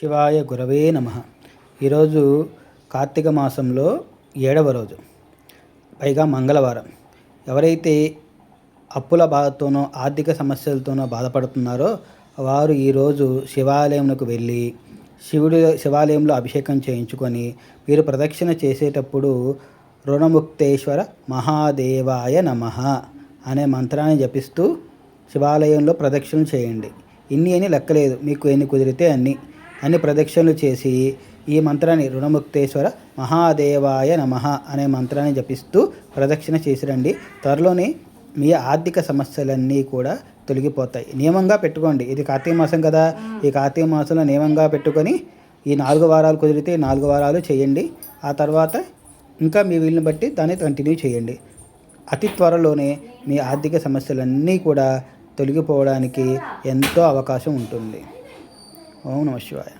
శివాయ గురవే నమ. ఈరోజు కార్తీక మాసంలో ఏడవ రోజు పైగా మంగళవారం. ఎవరైతే అప్పుల బాధతోనో ఆర్థిక సమస్యలతోనో బాధపడుతున్నారో వారు ఈరోజు శివాలయంలోకి వెళ్ళి శివుడి శివాలయంలో అభిషేకం చేయించుకొని మీరు ప్రదక్షిణ చేసేటప్పుడు రుణముక్తేశ్వర మహాదేవాయ నమ అనే మంత్రాన్ని జపిస్తూ శివాలయంలో ప్రదక్షిణ చేయండి. ఇన్ని అని లెక్కలేదు. మీకు ఎన్ని కుదిరితే అన్నీ. అన్ని ప్రదక్షిణలు చేసి ఈ మంత్రాన్ని రుణముక్తేశ్వర మహాదేవాయ నమ అనే మంత్రాన్ని జపిస్తూ ప్రదక్షిణ చేసిరండి. త్వరలోనే మీ ఆర్థిక సమస్యలన్నీ కూడా తొలగిపోతాయి. నియమంగా పెట్టుకోండి. ఇది కార్తీక మాసం కదా. ఈ కార్తీక మాసంలో నియమంగా పెట్టుకొని ఈ నాలుగు వారాలు కుదిరితే నాలుగు వారాలు చేయండి. ఆ తర్వాత ఇంకా మీ వీలుని బట్టి దాన్ని కంటిన్యూ చేయండి. అతి త్వరలోనే మీ ఆర్థిక సమస్యలన్నీ కూడా తొలగిపోవడానికి ఎంతో అవకాశం ఉంటుంది. ఓం నమ శివాయ